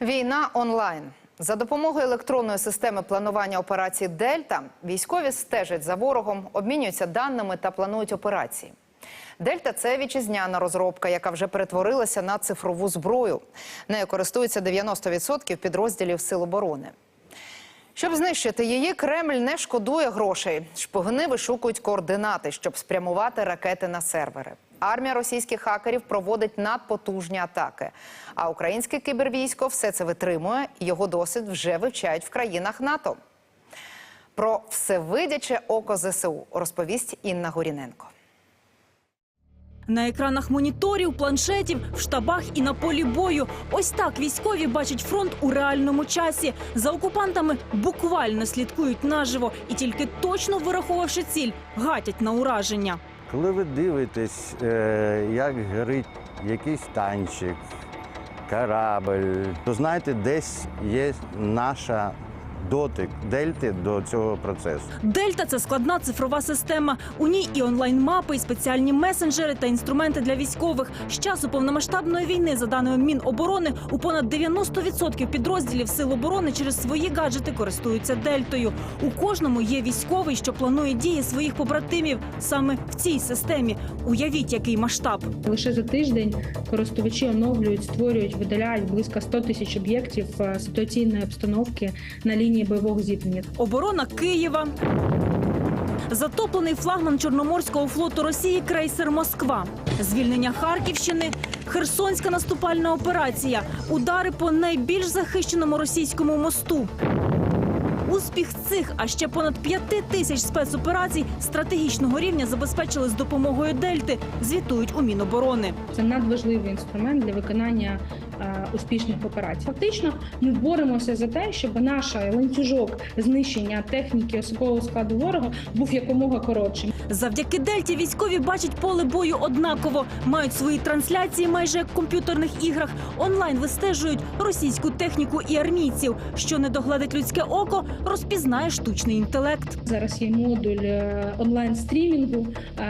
Війна онлайн. За допомогою електронної системи планування операцій Дельта військові стежать за ворогом, обмінюються даними та планують операції. Дельта це вітчизняна розробка, яка вже перетворилася на цифрову зброю. Нею користуються 90% підрозділів Сил оборони. Щоб знищити її, Кремль не шкодує грошей. Шпигуни вишукують координати, щоб спрямувати ракети на сервери. Армія російських хакерів проводить надпотужні атаки. А українське кібервійсько все це витримує. Його досвід вже вивчають в країнах НАТО. Про всевидяче око ЗСУ розповість Інна Горіненко. На екранах моніторів, планшетів, в штабах і на полі бою. Ось так військові бачать фронт у реальному часі. За окупантами буквально слідкують наживо і тільки точно вираховувавши ціль, гатять на ураження. Коли ви дивитесь, е, як горить якийсь танчик, корабль, то знаєте, десь є наша дотик дельти до цього процесу. Дельта це складна цифрова система. У ній і онлайн-мапи, і спеціальні месенджери та інструменти для військових. З часу повномасштабної війни, за даними Міноборони, у понад 90% підрозділів сил оборони через свої гаджети користуються дельтою. У кожному є військовий, що планує дії своїх побратимів саме в цій системі. Уявіть, який масштаб. Лише за тиждень користувачі оновлюють, створюють, видаляють близько 100 тисяч об'єктів е, ситуаційної обстановки на лінії бойового зіткнення. Оборона Києва. Затоплений флагман Чорноморського флоту Росії крейсер Москва. Звільнення Харківщини, Херсонська наступальна операція, удари по найбільш захищеному російському мосту. Успіх цих, а ще понад п'яти тисяч спецоперацій стратегічного рівня забезпечили з допомогою Дельти, звітують у Міноборони. Це надважливий інструмент для виконання успішних операцій. Фактично, ми боремося за те, щоб наш ланцюжок знищення техніки особового складу ворога був якомога коротшим. Завдяки Дельті військові бачать поле бою однаково, мають свої трансляції майже як в комп'ютерних іграх. Онлайн вистежують російську техніку і армійців. Що не догледить людське око, розпізнає штучний інтелект. Зараз є модуль е, онлайн стрімінгу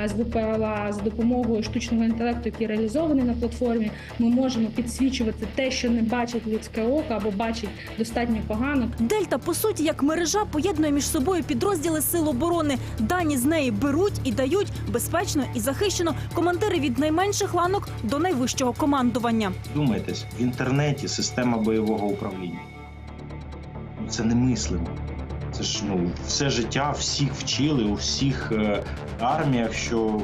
з ВПЛА з допомогою штучного інтелекту, який реалізований на платформі. Ми можемо підсвічувати те, що не бачить людське око або бачить достатньо погано. Дельта, по суті, як мережа поєднує між собою підрозділи сил оборони. Дані з неї беруть і дають безпечно і захищено командири від найменших ланок до найвищого командування. Думайтесь, в інтернеті система бойового управління. Ну, Це немислимо. Це ж ну, все життя всіх вчили у всіх е, арміях, що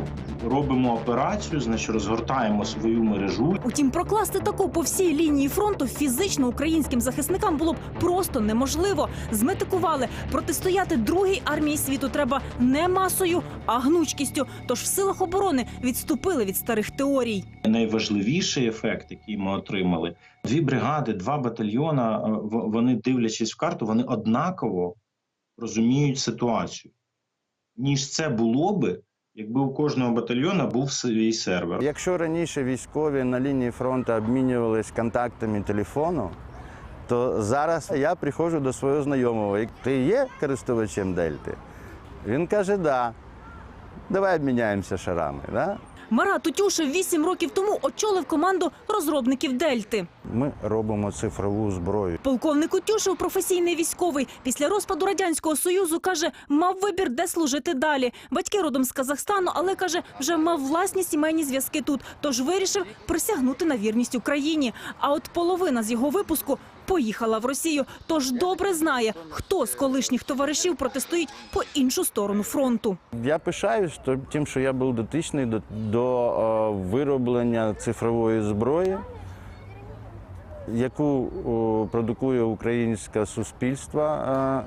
робимо операцію, значить розгортаємо свою мережу. Утім, прокласти таку по всій лінії фронту фізично українським захисникам було б просто неможливо. Зметикували протистояти другій армії світу треба не масою, а гнучкістю. Тож в силах оборони відступили від старих теорій. Найважливіший ефект, який ми отримали, дві бригади, два батальйона. е, Вони дивлячись в карту, вони однаково розуміють ситуацію. Ніж це було би, якби у кожного батальйона був свій сервер. Якщо раніше військові на лінії фронту обмінювались контактами телефону, то зараз я приходжу до свого знайомого. «Як Ти є користувачем Дельти? Він каже, да. Давай обміняємося шарами. Да? Марат Утюшев вісім років тому очолив команду розробників Дельти. Ми робимо цифрову зброю. Полковник Утюшев професійний військовий. Після розпаду радянського союзу каже, мав вибір, де служити далі. Батьки родом з Казахстану, але каже, вже мав власні сімейні зв'язки тут. Тож вирішив присягнути на вірність Україні. А от половина з його випуску поїхала в Росію. Тож добре знає, хто з колишніх товаришів протистоїть по іншу сторону фронту. Я пишаюсь тим, що я був дотичний до, до е, вироблення цифрової зброї, яку о, продукує українське суспільство е,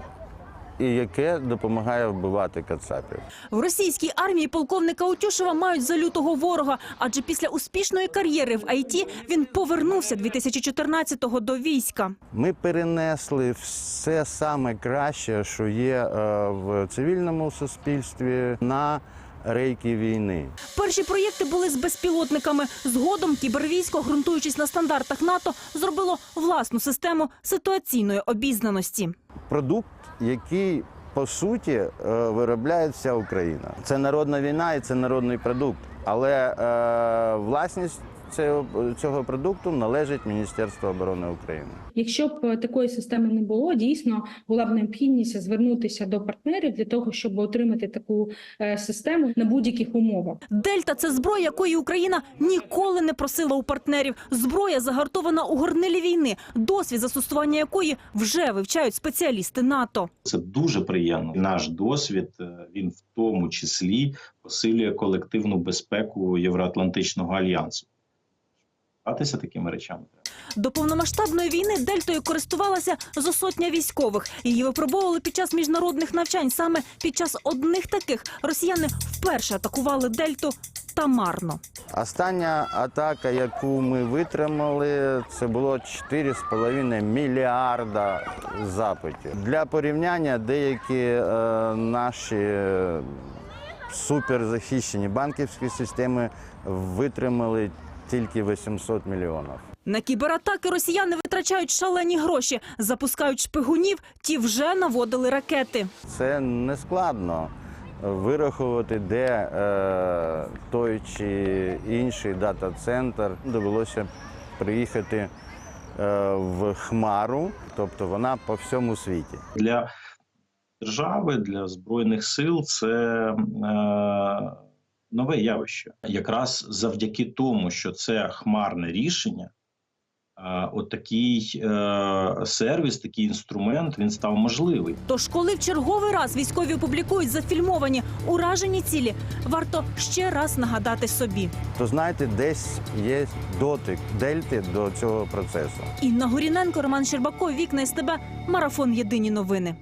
і яке допомагає вбивати кацапів. В російській армії полковника Утюшева мають за лютого ворога, адже після успішної кар'єри в ІТ він повернувся 2014-го до війська. Ми перенесли все саме краще, що є е, в цивільному суспільстві, на рейки війни. Перші проєкти були з безпілотниками. Згодом кібервійсько, ґрунтуючись на стандартах НАТО, зробило власну систему ситуаційної обізнаності. Продукт, який по суті е, виробляє вся Україна. Це народна війна і це народний продукт. Але е, власність цього, цього продукту належить Міністерству оборони України. Якщо б такої системи не було, дійсно була б необхідність звернутися до партнерів для того, щоб отримати таку е, систему на будь-яких умовах. Дельта це зброя, якої Україна ніколи не просила у партнерів. Зброя загартована у горнилі війни, досвід застосування якої вже вивчають спеціалісти НАТО. Це дуже приємно. Наш досвід е, він в тому числі посилює колективну безпеку Євроатлантичного альянсу. Гратися такими речами. До повномасштабної війни дельтою користувалася зо сотня військових. Її випробовували під час міжнародних навчань. Саме під час одних таких росіяни вперше атакували дельту та марно. Остання атака, яку ми витримали, це було 4,5 мільярда запитів. Для порівняння деякі е, наші суперзахищені банківські системи витримали тільки 800 мільйонів. На кібератаки росіяни витрачають шалені гроші, запускають шпигунів, ті вже наводили ракети. Це не складно вирахувати, де е, той чи інший дата-центр. Довелося приїхати е, в Хмару, тобто вона по всьому світі. Для держави, для збройних сил це е, нове явище. Якраз завдяки тому, що це хмарне рішення. е, От такий е, сервіс, такий інструмент він став можливий. Тож, коли в черговий раз військові опублікують зафільмовані уражені цілі, варто ще раз нагадати собі. То знаєте, десь є дотик дельти до цього процесу. Інна Горіненко, Роман Щербаков, Вікна СТБ, Марафон Єдині новини.